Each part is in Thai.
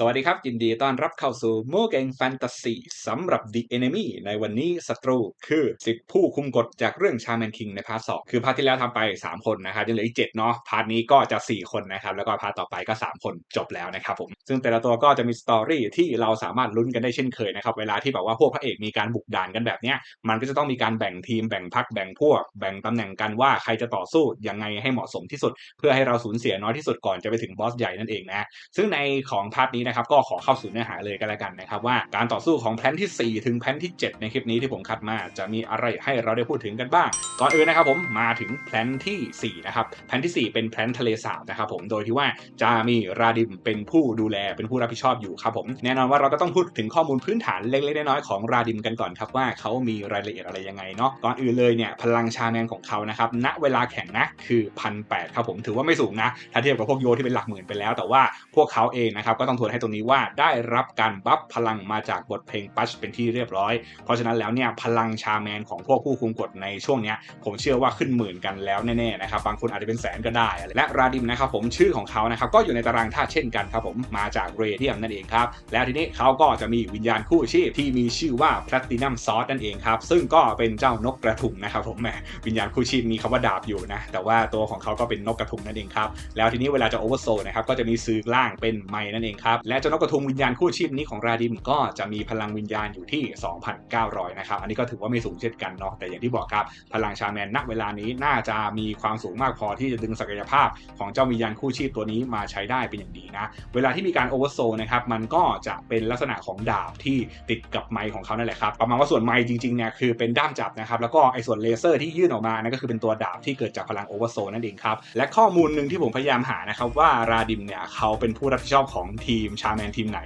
สวัสดีครับ ยินดีต้อนรับเข้าสู่โมเกงแฟนตาซีสำหรับ The Enemy ในวันนี้ศัตรูคือ10ผู้คุมกฎจากเรื่องชาแมนคิงในพาร์ทสองคือพาร์ทที่แล้วทำไป 3 คนนะครับยังเหลืออีก 7 เนาะพาร์ทนี้ก็จะ 4 คนนะครับ แล้วก็พาร์ทต่อไปก็ 3 คนจบแล้วนะครับผม ซึ่งแต่ละตัวก็จะมีสตอรี่ที่เราสามารถลุ้นกันได้เช่นเคยนะครับ เวลาที่แบบว่าพวกพระเอกมีการบุกด่านกันแบบเนี้ยมันก็จะต้องมีการแบ่งทีมแบ่งพักแบ่งพวก แบ่งตำแหน่งกันว่าใครจะต่อสู้ยังไงให้เหมาะสมที่สุด เพื่อให้เราสูญเสียน้อยที่สุดก่อนจะไปถึงบอสใหญ่นั่นเองนะซึ่งในของพาร์ทนี้นะครับก็ขอเข้าสู่เนื้อหาเลยกันแล้วกันนะครับว่าการต่อสู้ของแพลนที่ 4 ถึงแพลนที่ 7 ในคลิปนี้ที่ผมคัดมาจะมีอะไรให้เราได้พูดถึงกันบ้าง ก่อนอื่นนะครับผมมาถึงแพลนที่4นะครับแพลนที่ 4 เป็นแพลนทะเลสาบนะครับผมโดยที่ว่าจะมีราดิมเป็นผู้ดูแลเป็นผู้รับผิดชอบอยู่ครับผมแน่นอนว่าเราก็ต้องพูดถึงข้อมูลพื้นฐานเล็กๆน้อยๆของราดิมกันก่อนครับว่าเขามีรายละเอียดอะไรยังไงเนาะก่อนอื่นเลยเนี่ยพลังชาแมนของเขานะครับณเวลาแข่งนะคือพันแครับผมถือว่าไม่สูงนะถ้าเทียบกับพวกโยที่เป็นหลักหมื่นไปแล้ว แต่ว่าพวกเขาเองนะครับก็ต้องทวนให้ตรงนี้ว่าได้รับการบัฟพลังมาจากบทเพลงปัชเป็นที่เรียบร้อย เพราะฉะนั้นแล้วเนี่ยพลังชาแมนของพวกผู้คุมกฎในช่วงเนี้ยผมเชื่อว่าขึ้นหมื่นกันแล้วแน่ๆนะครับบางคนอาจจะเป็นแสนก็ได้และราดิมนะครับผมชื่อของเขานะครับก็อยู่ในตารางธาตุเช่นกันครับผมมาจากเรเดียมนั่นเองครับแล้วทีนี้เขาก็จะมีวิญญาณคู่ชีพที่มีชื่อว่าแพลตินัมซอสนั่นเองครับซึ่งก็เป็นเจ้านกกระทุงนะครับผมแหมวิญญาณคู่ชีพมีคำว่าดาบอยู่นะแต่ว่าตัวของเขาก็เป็นนกกระทุงนั่นเองครับแล้วทีนี้เวลาจะโอเวอร์โซนะครับก็จะมีซื้อล่างเป็นไม้นั่นเองครับและเจ้านกกระทุงวิญญาณคู่ชีพนี้ของราดิมก็จะมีพลังวิญญาณอยู่ที่ 2,900 นะครับ อันนี้ก็ถือว่าไม่สูงเช่นกันเนาะ แต่อย่างที่บอกครับ พลังชาแมนณเวลานี้น่าจะมีความสูงมากพอที่จะดึงศักยภาพของเจ้าวิญญาณคู่ชีพตัวนี้มาใช้ได้เป็นอย่างดีนะ เวลาที่มีการโอเวอร์โซนะครับ มันก็จะเป็นลักษณะของดาบที่ติดกับไม้ของเขานั่นแหละครับ ประมาณว่าส่วนไม้จริงๆเนี่ยคือเป็นด้ามจับนะครับ แล้วก็ไอ้ส่วนเลเซอร์ที่ยื่นออกมานั่นก็คือเป็นตัวดาบที่เกิดจากพลังโอเวอร์โซนั่นเองครับ และข้อมูลหนึ่งที่ผมพยายามหานะครับว่าราดิมเนี่ยเขาเป็นผู้รับผิดชอบของทีมชาแมนทีมไหน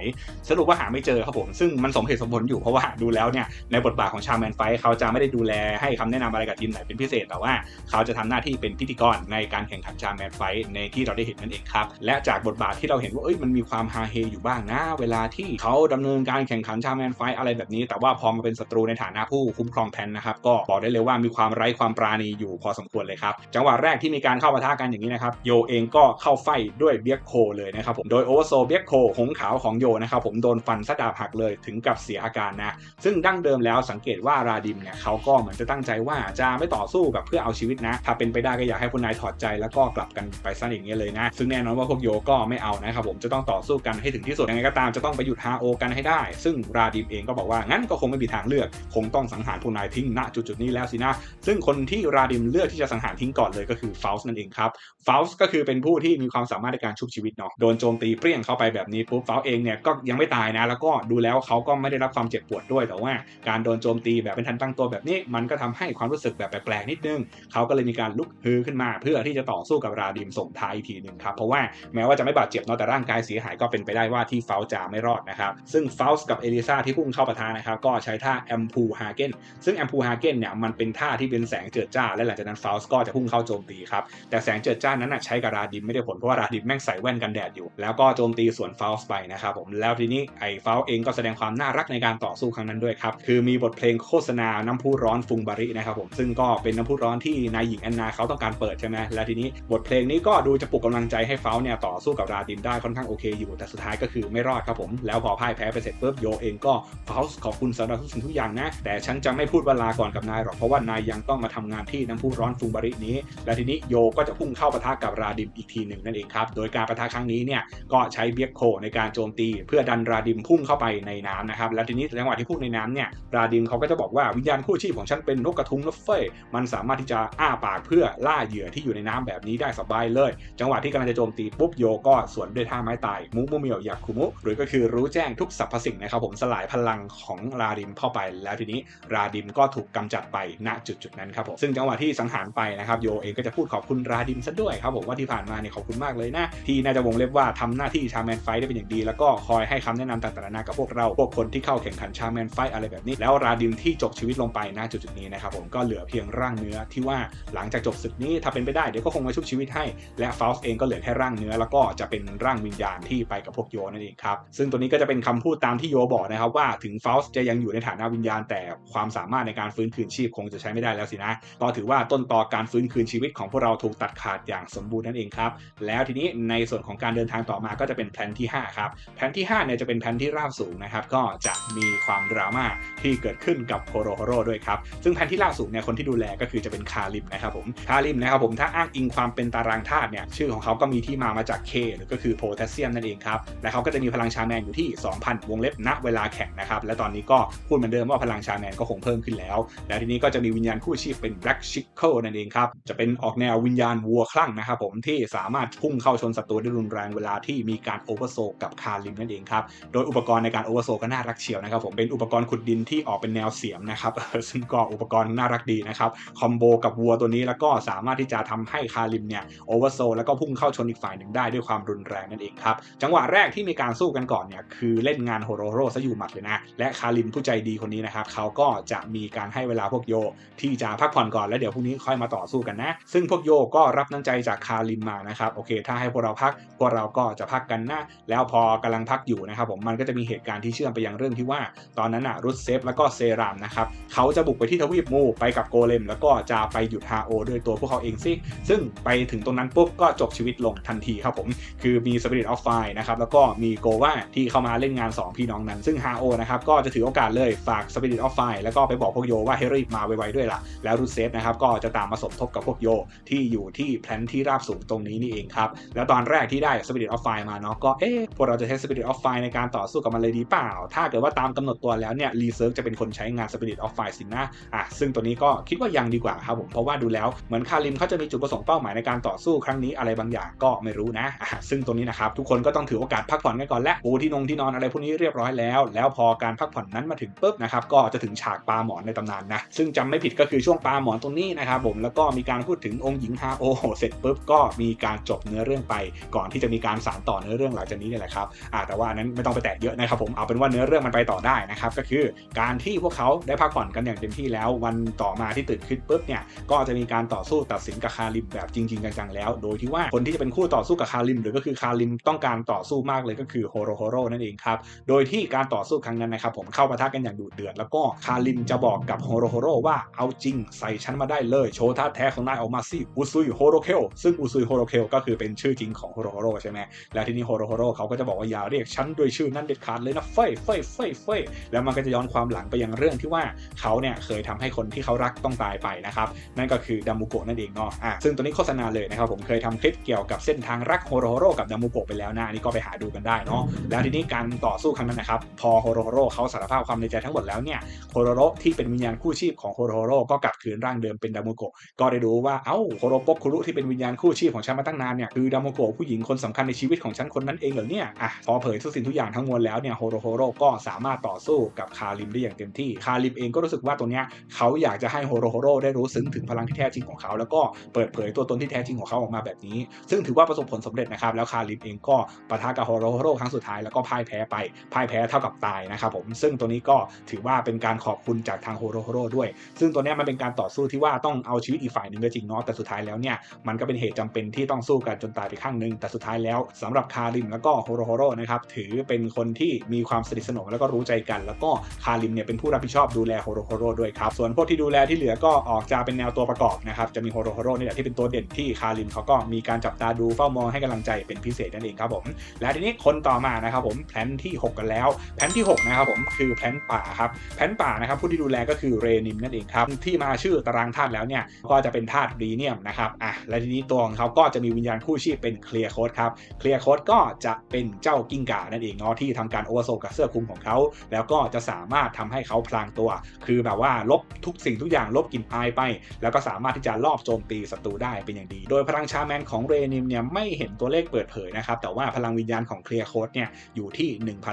สรุปว่าหาไม่เจอครับผม ซึ่งมันสมเหตุสมผลอยู่เพราะว่าดูแล้วเนี่ยในบทบาทของชาแมนไฟเขาจะไม่ได้ดูแลให้คำแนะนำอะไรกับทีมไหนเป็นพิเศษแต่ว่าเขาจะทำหน้าที่เป็นพิธีกรในการแข่งขันชาแมนไฟในที่เราได้เห็นนั่นเองครับและจากบทบาทที่เราเห็นว่าเอ้ยมันมีความฮาเฮอยู่บ้างนะ เวลาที่เขาดำเนินการแข่งขันชาแมนไฟอะไรแบบนี้ แต่ว่าพอมาเป็นศัตรูในฐานะผู้คุ้มครองแพนนะครับก็บอกได้เลยว่ามีความไร้ความปราณีอยู่พอสมควรเลยครับจังหวะแรกที่มีการเข้าปะทะกันอย่างนี้นะครับโยเองก็เข้าไฟด้วยเบียกโคเลยนะครับผมโดยโอเวอร์โซเบียกโคหงขาวของโยนะครับผมโดนฟันซะดาบหักเลยถึงกับเสียอาการนะซึ่งดั้งเดิมแล้วสังเกตว่าราดิมเนี่ยเขาก็เหมือนจะตั้งใจว่าจะไม่ต่อสู้แบบเพื่อเอาชีวิตนะ ถ้าเป็นไปได้ก็อยากให้คุณนายถอดใจแล้วก็กลับกันไปซะอย่างเงี้ยเลยนะ ซึ่งแน่นอนว่าพวกโยก็ไม่เอานะครับผมจะต้องต่อสู้กันให้ถึงที่สุดยังไงก็ตามจะต้องไปหยุดฮาโอกันให้ได้ ซึ่งราดิมเองก็บอกว่างั้นก็คงไม่มีทางเลือก คงต้องสังหารผู้นายทิ้งณจุดๆนี้แล้วสินะซึ่งคนที่ราดิมเลือกที่จะสังหารทิ้งก่อนเลยก็คือฟาวส์นั่นเองครับฟาวส์ก็คือเป็นผู้ที่มีความสามารถในการชุบชีวิตเนาะโดนโจมตีเปรี้ยงเข้าไปแบบนี้ปุ๊บฟาเองเนี่ยก็ยังไม่ตายนะ แล้วก็ดูแล้วเขาก็ไม่ได้รับความเจ็บปวดด้วย แต่ว่าการโดนโจมตีแบบเป็นทันตั้งตัวแบบนี้ มันก็ทำให้ความรู้สึกแบบแปลกๆนิดนึง เขาก็เลยมีการลุกฮือขึ้นมา เพื่อที่จะต่อสู้กับราดิมส่งท้ายอีกทีหนึ่งครับ เพราะว่าแม้ว่าจะไม่บาดเจ็บเนาะแต่ร่างกายเสียหายก็เป็นไปได้ว่าที่ฟาจะไม่รอดนะครับ ซึ่งฟาส์กับเอลิซาที่พุ่งเข้าปะทะนะครับก็ใช้ท่าแอมพูฮาเกนซึ่งแอมพูฮาเกนเนี่ยมันเป็นท่าที่เป็นแสงเจิดจ้า และหลังจากนั้นฟาส์ก็จะพุ่งเข้าโจมตีครับแต่แสงเจิดจ้านั้นใช้กับราดิมไม่ได้ผลเพราะว่าราดิมแม่งใส่แว่นกันแดดอยู่ แล้วก็โจมตีสวนฟาส์ไปนะครับผมแล้วทีนี้ไอ้ฟาเองก็แสดงความน่ารักในการต่อสู้ครั้งนั้นด้วยครับ คือมีบทเพลงโฆษณาน้ำพุร้อนฟุงบารินะครับผมซึ่งก็เป็นน้ำพุร้อนที่นายหญิงแอนนาเขาต้องการเปิดใช่ไหมและทีนี้บทเพลงนี้ก็ดูจะปลุกกำลังใจให้เฟลเนี่ยต่อสู้กับราดิมได้ค่อนข้างโอเคอยู่แต่สุดท้ายก็คือไม่รอดครับผมแล้วพอพ่ายแพ้ไปเสร็จปุ๊บโยเองก็เฟลขอบคุณสำหรับทุกสิ่งทุกอย่างนะ แต่ฉันจะไม่พูดเวลาก่อนกับนายหรอกเพราะว่านายยังต้องมาทำงานที่น้ำพุร้อนฟุงบารินี้ และทีนี้โยก็จะพุ่งเข้าปะทะกับราดิมอีกทีหนึ่งนั่นเองครับโดยการปะทะครั้งนี้เนี่ยก็ใช้เบียกโคในการโจมตี เพื่อดันราดิมพุ่งเข้าไปในน้ำนะครับ แล้วทีนี้จังหวะที่พุ่งในน้ำเนี่ยราดิมเขาก็จะบอกว่าวิญญาณคู่ชีพของฉันเป็นนกกระทุงนกเฟยมันสามารถที่จะอ้าปากเพื่อล่าเหยื่อที่อยู่ในน้ำแบบนี้ได้สบายเลย จังหวะที่กำลังจะโจมตีปุ๊บโยก็สวนด้วยท่าไม้ตายมุมุเมียวอยากคุมุ หรือก็คือรู้แจ้งทุกสรรพสิ่งนะครับผมสลายพลังของราดิมเข้าไป แล้วทีนี้ราดิมก็ถูกกำจัดไปณจุดจุดนั้นครับผมซึ่งจังหวะที่สังหารไปนะครับโยเองก็จะพูดขอบคุณราดิมซะด้วยครับผมว่าที่ผ่านมาเนี่ยขอบคุณมากเลยนะที่น่าจะวงเล็บว่าทำหน้าที่ชาแมนไฟได้เป็นอย่างดี แล้วก็คอยให้คำแนะนำต่างๆนานากับพวกเราพวกคนที่เข้าแข่งขันชาแมนไฟอะไรแบบนี้ แล้วราดิมที่จบชีวิตลงไปณจุดจุดๆนี้นะครับผมก็เหลือเพียงร่างเนื้อที่ว่าหลังจากจบศึกนี้ถ้าเป็นไปได้เดี๋ยวก็คงมาชุบชีวิตให้ และฟาวส์เองก็เหลือแค่ร่างเนื้อ แล้วก็จะเป็นร่างวิญญาณที่ไปกับพวกโยนั่นเองครับซึ่งตัวนี้ก็จะเป็นคำพูดตามที่โยบอกนะครับว่าถึงฟาวส์จะยังอยู่ในฐานะวิญญาณ แต่ความสามารถในการฟื้นคืนชีพคงจะใช้ไม่ได้แล้วสินะก็ถือว่าต้นตอการฟื้นคืนชีวิตของพวกเราถูกตัดขาดอย่างสมบูรณ์นั่นเองครับแล้วทีนี้ในส่วนของการเดินทางต่อมาก็จะเป็นแผนที่5ครับแผนที่5เนี่ยจะเป็นแผนที่ราบสูงนะครับก็จะมีความดราม่าที่เกิดขึ้นกับโฮโรโฮโรด้วยครับซึ่งแผนที่ราบสูงเนี่ยคนที่ดูแลก็คือจะเป็นคาริมนะครับผมคาริมนะครับผมถ้าอ้างอิงความเป็นตารางธาตุเนี่ยชื่อของเขาก็มีที่มามาจาก K หรือก็คือโพแทสเซียมนั่นเองครับและเขาก็จะมีพลังชาแมนอยู่ที่ 2,000 วงเล็บณเวลาแข่งนะครับและตอนนี้ก็พูดเหมือนเดิมว่าพลังชาแมนก็คงเพิ่มขึ้นแล้ว และทีนี้ก็จะมีวิญญาณคู่ชีพเป็น Black s h i c k l e นั่นเองครับจะเป็นออกแนววิญญาณวัวคลั่งนะครับผมที่สามารถพุ่งเข้าชนศัตรูได้รุนแรงเวลาที่มีการโอเวอร์โซกับคาริมนั่นเองครับ โดยอุปกรณ์ในการโอเวอร์โซก็น่ารักเชียวนะครับผมเป็นอุปกรณ์ขุดดินที่ออกเป็นแนวเสียมนะครับซึ่งก็อุปกรณ์น่ารักดีนะครับคอมโบกับวัวตัวนี้แล้วก็สามารถที่จะทำให้คาริมเนี่ยโอเวอร์โซแล้วก็พุ่งเข้าชนอีกฝ่ายหนึ่งได้ด้วยความรุนแรงนั่นเองครับจังหวะแรกที่มีการสู้กันก่อนเนี่ยคือเล่นงานโฮโรโรซะอยู่หมัดเลยนะและคาริมผู้ใจดีคนนี้นะครับเขาก็จะมีการให้เวลาพวกโยที่จะพักผ่อนก่อนแล้วเดี๋ยวพรุ่งนี้ค่อยมาต่อสู้กันนะ ซึ่งพวกโยก็รับน้ำใจจากคาริมมานะครับโอเค ถ้าให้พวกเราพักพวกเราก็จะพักกันนะแล้วพอกำลังพักอยู่นะครับผมมันก็จะมีเหตุการณ์ที่เชื่อมไปยังเรื่องที่ว่า ตอนนั้นอะรุสเซฟแล้วก็เซรามนะครับเขาจะบุกไปที่ทวีปมูไปกับโกเลม แล้วก็จะไปหยุดฮาโอด้วยตัวพวกเขาเองซิซึ่งไปถึงตรงนั้นปุ๊บก็จบชีวิตลงทันทีครับผม คือมี Spirit of Fire นะครับแล้วก็มีโกว่าที่เข้ามาเล่นงาน 2 พี่น้องนั้น ซึ่งฮาโอนะครับก็จะถือโอกาสเลยฝาก Spirit of Fire แล้วก็ไปบอกพวกโยว่าให้รีบมาไวๆด้วยล่ะ แล้วรูเซฟนะครับก็จะตามมาสมทบกับพวกโยที่อยู่ที่แพลนที่ราบสูงตรงนี้นี่เองครับแล้วตอนแรกที่ได้ Spirit of Fire มาเนาะก็เอ๊ะพวกเราจะใช้ Spirit of Fire ในการต่อสู้กับมันเลยดีเปล่า ถ้าเกิดว่าตามกำหนดตัวแล้วเนี่ยรีเซิร์ฟจะเป็นคนใช้งาน Spirit of Fire สินะอะซึ่งตัวนี้ก็คิดว่ายังดีกว่าครับผมเพราะว่าดูแล้วเหมือนคาริมเขาจะมีจุดประสงค์เป้าหมายในการต่อสู้ครั้งนี้อะไรบางอย่างก็ไม่รู้นะอะซึ่งตัวนี้นะครับทุกคนก็ต้องถือโอกาสพักผ่อนกันก่อนและปูที่นงที่นอนอะไรพวกนี้เรียบร้อยแล้ว แล้วพอการพักผ่อนนั้นมาถึงปุ๊บนะครับก็จะถึงฉากปลาหมอนในตำนานนะซึ่งจำไม่ผิดก็คือช่วงปลาหมอนตรงนี้นะครับผมแล้วก็มีการพูดถึงองค์หญิงฮาโอเสร็จปุ๊บก็มีการจบเนื้อเรื่องไป ก่อนที่จะมีการสานต่อเนื้อเรื่องหลังจากนี้แหละครับแต่ว่านั้นไม่ต้องไปแตะเยอะนะครับผมเอาเป็นว่าเนื้อเรื่องมันไปต่อได้นะครับก็คือการที่พวกเขาได้พักผ่อนกันอย่างเต็มที่แล้ว วันต่อมาที่ตื่นขึ้นปุ๊บเนี่ยก็จะมีการต่อสู้ตัดสินกับคาริมแบบจริงๆจังๆแล้ว โดยที่ว่าคนที่จะเป็นคู่ต่อสู้กับคาริม หรือก็คือคาริมต้องการต่อสู้มากเลยก็คือโฮโรโฮโรนั่นเองครับโดยที่การต่อสู้ครั้งนั้นนะครับผมเข้าปะทะกันอย่างดุเดือดแล้วก็คาริมจะบอกกับโฮโรโฮโรว่าเอาจริงใส่ฉันมาได้เลยโชว์ท่าแท้ของนายออกมาสิอุซุยโฮโรเคลซึ่งอุซุยโฮโรเคลก็คือเป็นชื่อจริงของโฮโรโฮโรใช่ไหมแล้วทีนี้โฮโรโฮโรเขาก็จะบอกว่าอย่าเรียกฉันด้วยชื่อนั้นเด็ดขาดเลยนะเฟ้ยเฟ้ยเฟ้ยเฟ้ยแล้วมันก็จะย้อนความหลังไปยังเรื่องที่ว่าเขาเนี่ยเคยทำให้คนที่เขารักต้องตายไปนะครับนั่นก็คือดัมมุโกะนั่นเองเนาะอะซึ่งตัวนี้โฆษณาเลยนะครับผมเคยทำคลิปเกี่ยวกับเส้นทางรักโฮโรโฮโรกับดัมมุโกะไปแล้วนะอันนี้ก็ไปหาดูกันได้เนาะแล้วทีนี้การต่อสู้ครั้งนั้นนะครับพอโฮโรโฮโรเขาสารภาพความในใจทั้งหมดแล้วเนี่ยโฮโรโรที่เป็นวิญญาณคู่ชีพของโฮโรโฮโรก็กลับคืนร่างเดิมเป็นดัมมุโกะก็ได้รู้ว่าเอ้าโฮโรโปคุรุที่เป็นวิญญาณคู่ชีพของฉันมาตั้งนานเนี่ยคือดัมมุโกะผู้หญิงคนสำคัญในชีวิตของฉันคนนั้นเองเหรอเนี่ยอะพอเผยทุกสิ่งทุกอย่างทั้งมวลแล้วเนี่ยโฮโรโฮโรก็สามารถต่อสู้กับคาริมได้อย่างเต็มที่ คาริมเองก็รู้สึกว่าตัวเนี้ยเขาอยากจะให้โฮโรโฮโรได้รู้ซึ้งถึงพลังที่แท้จริงของเขา แล้วก็เปิดเผยตัวตนที่แท้จริงของเขาออกมาแบบนี้ ซึ่งถือว่าประสบผลสำเร็จนะครับ แล้วคาริมเองก็ปะทะกับโฮโรโฮโรครั้งสุดท้ายแล้วก็พ่ายแพ้ไป พ่ายแพ้เท่ากับตายนะครับผม ซึ่งตัวนี้ก็ถือว่าเป็นการขอบคุณจากทางโฮโรโฮโรด้วย ซึ่งตัวเนี้ยมันเป็นการต่อสู้ที่ว่าต้องเอาชีวิตอีกฝ่ายหนึ่งก็จริงเนาะ แต่สุดท้ายแล้วเนี่ยมันก็เป็นเหตุจำเป็นที่ต้องสู้กันจนตายไปข้างหนึ่งแต่สุดท้ายแล้วสำหรับคาริมแล้วก็โฮโรโฮโรนะครับถือเป็นคนที่มีความสนิทสนมแล้วก็รู้ใจกัน แล้วก็คาริมเนี่ยเป็นผู้รับผิดชอบดูแลโฮโรโฮโรด้วยครับส่วนพวกที่ดูแลที่เหลือก็ออกจะเป็นแนวตัวประกอบนะครับจะมีโฮโรโฮโรนี่แหละที่เป็นตัวเด่นที่คาริมเขาก็มีการจับตาดูเฝ้ามองให้กำลังใจเป็นพิเศษนั่นเองครับผมและทีนี้คนต่อมานะครับผมแผนที่ 6 กันแล้วแผนที่ 6 นะครับผมคือแผนป่าครับแผนป่านะครับผู้ที่ดูแลก็คือเรนิมนั่นเองครับที่มาชื่อตารางธาตุแล้วเนี่ยก็จะเป็นธาตุรีเนียมนะครับอะและทีนี้ตัวของเขาก็จะมีวิญญาณคู่ชีพเป็นเคลียร์โคดครับเคลียร์โคดก็จะเป็นเจ้ากิ้งก่านั่นเองเนาะที่ทำการโอเวอร์โซกับเสื้อคลุมของเขา แล้วก็จะสามารถทำให้เขาพลางตัว คือแบบว่าลบทุกสิ่งทุกอย่างลบกลิ่นอายไป แล้วก็สามารถที่จะลอบโจมตีศัตรูได้เป็นอย่างดี โดยพลังชาแมนของเรนิมเนี่ยไม่เห็นตัวเลขเปิดเผยนะครับ แต่ว่าพลังวิญญาณของเคลียร์โคดเนี่ยอยู่ที่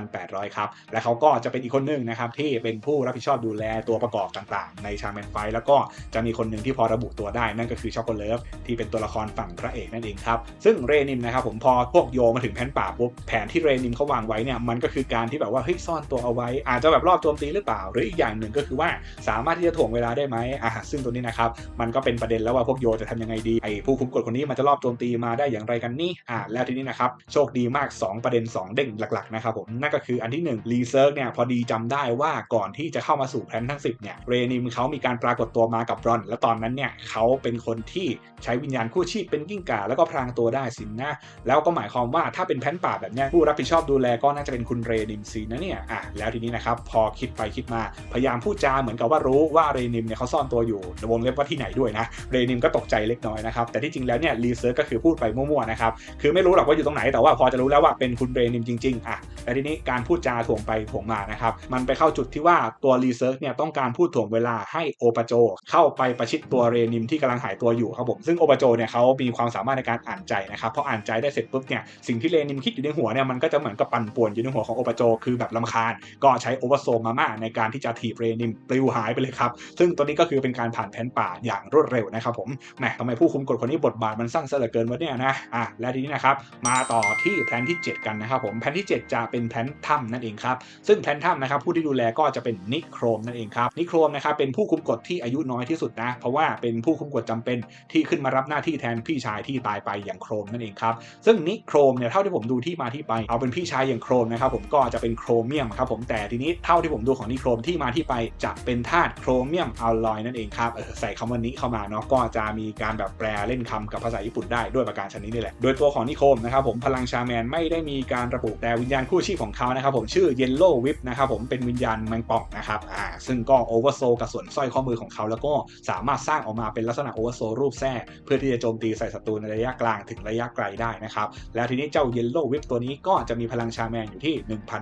1,800 ครับ และเขาก็จะเป็นอีกคนหนึ่งนะครับที่เป็นผู้รับผิดชอบดูแลตัวประกอบต่างๆ ในชาแมนไฟแล้วก็จะมีคนหนึ่งที่พอระบุตัวได้นั่นก็คือช็อกโกเลฟที่เป็นตัวละครฝั่งพระเอกนั่นเองครับซึ่งเรนิมนะครับผมพอพวกโยมาถึงแผนป่าปุ๊บแผนที่เรนิมเขาวางไว้เนี่ยมันก็คือการที่แบบว่าเฮ้ยซ่อนตัวเอาไว้ อาจจะแบบรอบโจมตีหรือเปล่า หรืออีกอย่างหนึ่งก็คือว่าสามารถที่จะถ่วงเวลาได้ไหมอ่าซึ่งตัวนี้นะครับมันก็เป็นประเด็นแล้วว่าพวกโยจะทำยังไงดีไอ้ผู้คุมกฎคนนี้มันจะรอบโจมตีมาได้อย่างไรกันนี่อ่าแล้วทีนี้นะครับโชคดีมาก 2 ประเด็น 2 เด้งหลักๆนะครับผมนั่นก็คืออันที่1รีเซิร์กเนี่ยพอดีจำได้ว่าก่อนที่จะเข้ามาสู่แพลนทั้ง 10เนี่ยเรนิมเขามีการปรากฏตัวมากับรอน แล้วตอนนั้นเนี่ยเขาเป็นคนที่ใช้วิญญาณคู่ชีพเป็นกิ้งก่าแล้วก็พรางตัวได้สินนะแล้วก็หมายความว่าถ้าเป็นแพนป่าแบบนี้ผู้รับผิดชอบดูแลก็น่าจะเป็นคุณเรนิมซีนะเนี่ยอะแล้วทีนี้นะครับพอคิดไปคิดมาพยายามพูดจาเหมือนกับว่ารู้ว่าเรนิมเนี่ยเขาซ่อนตัวอยู่ในวงเล็บว่าที่ไหนด้วยนะเรนิมก็ตกใจเล็กน้อยนะครับแต่ที่จริงแล้วเนี่ยรีเซิร์ชก็คือพูดไปมั่วๆนะครับคือไม่รู้หรอกว่าอยู่ตรงไหนแต่ว่าพอจะรู้แล้วว่าเป็นคุณเรนิมจริงๆอะ แล้วทีนี้การพูดจาถ่วงไปถ่วงมานะครับ มันไปเข้าจุดที่ว่าตัวรีเซิร์ชเนี่ยต้องการพูดถ่วงเวลาให้โอปาโจ เข้าไปประชิดตัวเรนิมที่กำลังหายตัวอยู่ครับผม ซึ่งโอปาโจเนี่ยเขามีความสามารถในการอ่านใจนะครับพออ่านใจได้เสร็จปุ๊บเนี่ยสิ่งที่เรนิมคิดอยู่ในหัวเนี่ยมันก็จะเหมือนกับปั่นป่วนอยู่ในหัวของโอปาโจ คือแบบลำคาญ ก็ใช้โอเวอร์โซมาม่าในการที่จะถีบเรนิมปลิวหายไปเลยครับ ซึ่งตัวนี้ก็คือเป็นการผ่านแผนป่าอย่างรวดเร็วนะครับผมแหมทำไมผู้คุมกฎคนนี้บทบาทมันสั้นซะเหลือเกินวะเนี่ยนะอะและทีนี้นะครับมาต่อที่แผนที่ 7 กันนะครับผมแผนที่ 7 จะเป็น็นแผนถ้ำนั่นเองครับ ซึ่งแผนถ้ำนะครับผู้ที่ดูแลก็จะเป็นนิโครมนั่นเองครับนิโครมนะครับเป็นผู้คุมกฎที่อายุน้อยที่สุดนะ เพราะว่าเป็นผู้คุมกฎจำเป็นที่ขึ้นมารับหน้าที่แทนพี่ชายที่ตายไปอย่างโครมนั่นเองครับซึ่งนิโครมเนี่ยเท่าที่ผมดูที่มาที่ไปเอาเป็นพี่ชายอย่างโครมนะครับผมก็จะเป็นโครเมียมครับผมแต่ทีนี้เท่าที่ผมดูของนิโครมที่มาที่ไปจะเป็นธาตุโครเมียมอัลลอยนั่นเองครับเออใส่คำว่านี้เข้ามาเนาะก็จะมีการแบบแปลเล่นคำกับภาษาญี่ปุ่นได้ด้วยประการชนิดนี้แหละโดยตัวของนิโครมนะครับผมพลังชาแมนไม่ได้มีการระบุแต่วิญญาณคู่ชีพของเขานะครับผมชื่อเยลโล่วิปนะครับผมเป็นวิญญาณแมงป่องนะครับอ่าซึ่งก็โอเวอร์โซกับส่วนสร้อยข้อมือของเขา แล้วก็สามารถสร้างออกมาเป็นลักษณะโอเวอร์โซรูปแท้เพื่อที่จะโจมตีใส่ศัตรูในระยะกลางถึงระยะไกลได้นะครับแล้วทีนี้เจ้าเยลโล่วิปตัวนี้ก็จะมีพลังชาแมนอยู่ที่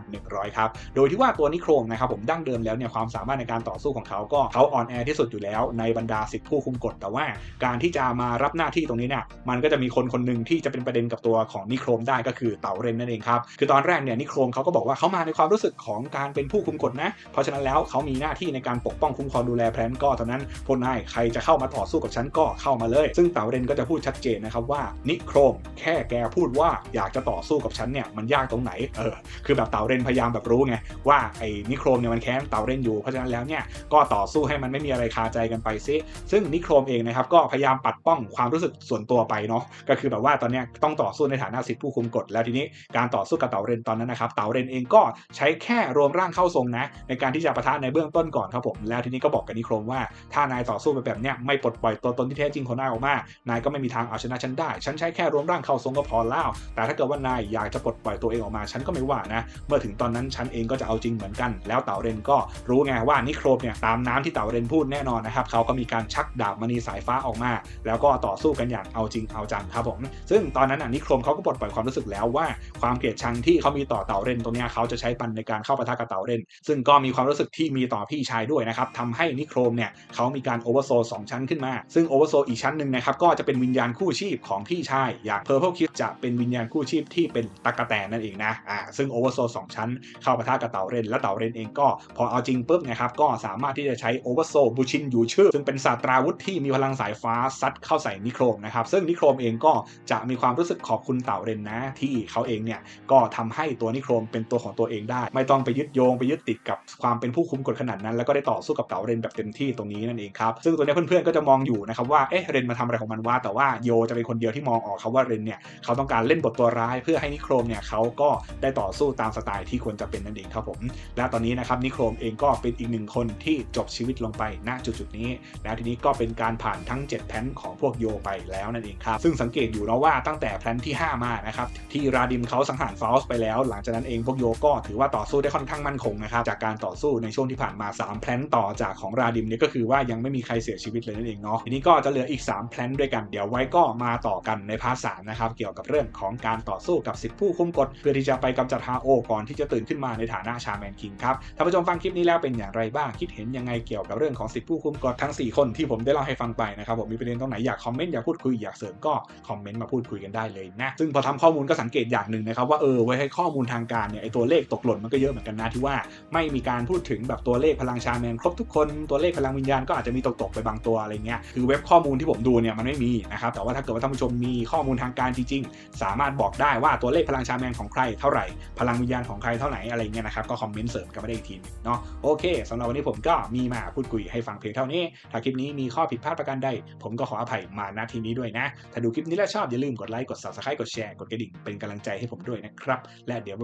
1,100 ครับ โดยที่ว่าตัวนิโครมนะครับผมดั้งเดิมแล้วเนี่ยความสามารถในการต่อสู้ของเขาก็เขาอ่อนแอที่สุดอยู่แล้วในบรรดาสิทธิผู้คุมกฎแต่ว่าการที่จะมารับหน้าที่ตรงนี้เนี่ยมันก็จะมีคนคนหนึ่งที่จะเป็นประเด็นกับตัวของนิโครมได้ก็คือเต่าเรนนั่นเองครับคือตอนแรกเนี่ยนิโครมเขาก็บอกว่าเขามาในความรู้สึกของการเป็นผู้คุมกฎนะ เพราะฉะนั้นแล้วเขามีหน้าที่ในการปกป้องคุ้มครองดูแลแพลนก็ตอนนั้นพวกนายใครจะเข้ามาต่อสู้กับฉันก็เข้ามาเลย ซึ่งเต่าเรนก็จะพูดชัดเจนนะครับว่านิโครมแค่แกพูดว่าอยากจะต่อสู้กับฉันเนี่ยมันยากตรงไหนเออคือแบบเต่าเรนพยายามแบบรู้ไงว่าไอ้นิโครมเนี่ยมันแค้นเต่าเรนอยู่เพราะฉะนั้นแล้วเนี่ยก็ต่อสู้ให้มันไม่มีอะไรคาใจกันไปซิซึ่งนิโครมเองนะครับก็พยายามปัดป้องความรู้สึกส่วนตัวไปเนาะก็คือแบบว่าตอนเนี้ยต้องต่อสู้ในฐานะสิทธิผู้คุมกฎแล้วทีนี้การต่อสู้กับเต่าเรนตอนนั้นนะครับเต่าเรนเองก็ใช้แค่รวมร่างเข้าทรงนะ ในการที่จะปะทะในเบื้องต้นก่อนครับผมแล้วทีนี้ก็บอกกับนิโครมว่าถ้านายต่อสู้ไปแบบเนี้ยไม่ปลดปล่อยตัวตนที่แท้จริงของนายออกมานายก็ไม่มีทางเอาชนะฉันได้ ฉันใช้แค่รวมร่างเข้าทรงก็พอแล้ว แต่ถ้าเกิดว่านายอยากจะปลดปล่อยตัวเองออกมา ฉันก็ไม่ว่านะ เมื่อถึงตอนนั้นฉันเองก็จะเอาจริงเหมือนกัน แล้วเต่าเรนก็รู้ไงว่านิโครมเนี่ยตามน้ำที่เต่าเรนพูดแน่นอนนะครับเขาก็มีการชักดาบมณีสายฟ้าออกมา แล้วก็ต่อสู้กันอย่างเอาจริงเอาจังครับผมซึ่งตอนนั้นนิโครมเขาก็ปลดปล่อยความรู้สึกแล้วว่าความเกลียดชังที่เขามีต่อเต่าเรนตรงนี้เขาจะใช้ปันในการเข้าปะทะกับเต่าเรนซึ่งก็มีความรู้สึกที่มีต่อพี่ชายด้วยนะครับทำให้นิโครมเนี่ยเขามีการโอเวอร์โซสองชั้นขึ้นมา ซึ่งโอเวอร์โซอีกชั้นหนึ่งนะครับก็จะเป็นวิญญาณคู่ชีพของพี่ชายอย่างเพอร์เพลคิดจะเป็นวิญญาณคู่ชีพที่เป็นตะกะแตนนั่นเองนะอ่าซึ่งโอเวอร์โซสองชั้นเข้าปะทะกับเต่าเรนและเต่าเรนเองก็ พอเอาจริงปุ๊บนะครับก็สามารถที่จะใช้โอเวอร์โซบูชินยูชื่อซึ่งเป็นศาสตราวุธที่มีพลังสายฟ้าซัดเข้าใส่นิโครมนะครับซึ่งนิโครมเองก็จะมีความรู้สึกขอบคุณเต่าเรนนะที่เขาเองเนี่ยก็ทำให้ตัวนิโครมเป็นตัวของตัวเองได้ ไม่ต้องไปยึดโยงไปยึดติดกับความเป็นผู้คุมกฎขนาดนั้น แล้วก็ได้ต่อสู้กับเต่าเรนแบบเต็มที่ตรงนี้นั่นเองครับซึ่งตัวนี้เพื่อนๆก็จะมองอยู่นะครับว่าเอ๊ะเรนมาทำอะไรของมันวะแต่ว่าโยจะเป็นคนเดียวที่มองออกครับว่าเรนเนี่ยเขาต้องการเล่นบทตัวร้ายเพื่อให้นิโครมเนี่ยเขาก็ได้ต่อสู้ตามสไตล์ที่ควรจะเป็นนั่นเองครับผมและตอนนี้นะครับนิโครมเองก็เป็นอีกหนึ่งคนที่จบชีวิตลงไปณจุดๆนี้ แล้วทีนี้ก็เป็นการผ่านทั้ง 7 แพลนของพวกโยไปแล้วนั่นเองครับซึ่งสังเกตอยู่นะว่าตั้งแต่แพลนที่ 5 มานะครับที่ราดิมเขาสังหารฟาสไปแล้วหลังจากนั้นเองพวกโยก็ถือว่าต่อสู้ได้ค่อนข้างมั่นคงนะครับจากการต่อสู้ในช่วงที่ผ่านมา 3 แพลนต่อจากของราดิมเนี่ยก็คือว่ายังไม่มีใครเสียชีวิตเลยนั่นเองเนาะทีนี้ก็จะเหลืออีก 3 แพลนด้วยกันเดี๋ยวไว้ก็มาต่อกันในพาร์ทสามนะครับเกี่ยวกับเรื่องของการต่อสู้กับสิทธิผู้คุมกฎเพื่อที่จะไปกำจัดฮาโอก่อนที่จะตื่นขึ้นมาในฐานะชาแมนคิงครับท่านผู้ชมฟังคลิปนี้แล้วเป็นอย่างไรบ้างคิดเห็นยังไงเกี่ยวกับเรื่องของสิทธิผู้คุมกฎทั้ง 4 คนที่ผมได้เล่าให้ฟังไปนะครับผมมีประเด็นตรงไหนอยากคอมเมนต์อยากพูดคุยอยากเสริมก็คอมเมนต์มาพูดคุยกันได้เลยนะซึ่งพอทำข้อมูลก็สังเกตอย่างหนึ่งนะครับว่าเออไว้ให้ข้อมูลทางการเนี่ยไอตัวเลขตกหล่นมันก็เยอะเหมือนกันนะที่ว่าไม่มีการพูดถึงแบบตัวเลขพลังชาแมนครบทุกคนตัวเลขพลังวิญญาณก็อาจจะมีตกๆไปบางตัวอะไรเงี้ยคือเว็บข้อมูลที่ผมดูเนี่ยมันไม่มีนะครับแต่ว่าถ้าเกิดว่าท่านผู้ชมมีข้อมูลทางการจริงๆ สามารถบอกได้ว่าตัวเลขพลังชาแมนของใครเท่าไหร่พลังวิญญาณของใครเท่าไหร่อะไรเงี้ยนะครับก็คอมเมนต์เสริมกันมาได้อีกทีนึงเนาะโอเคสำหรับวันนี้ผมก็มีมาพูดคุยให้ฟังเพียงเท่านี้ ถ้าคลิปนี้มีข้อผิดพลาดประการใดผมก็ขออภัยมาณทีนี้ด้วยนะ ถ้าดูคลิปนี้แล้วชอบอย่าลืมกดไลค์กด subscribe กดแชร์กดกระดิ่งเป็นกำลังใจให้ผมด้วยนะครับและเดี๋ยวไป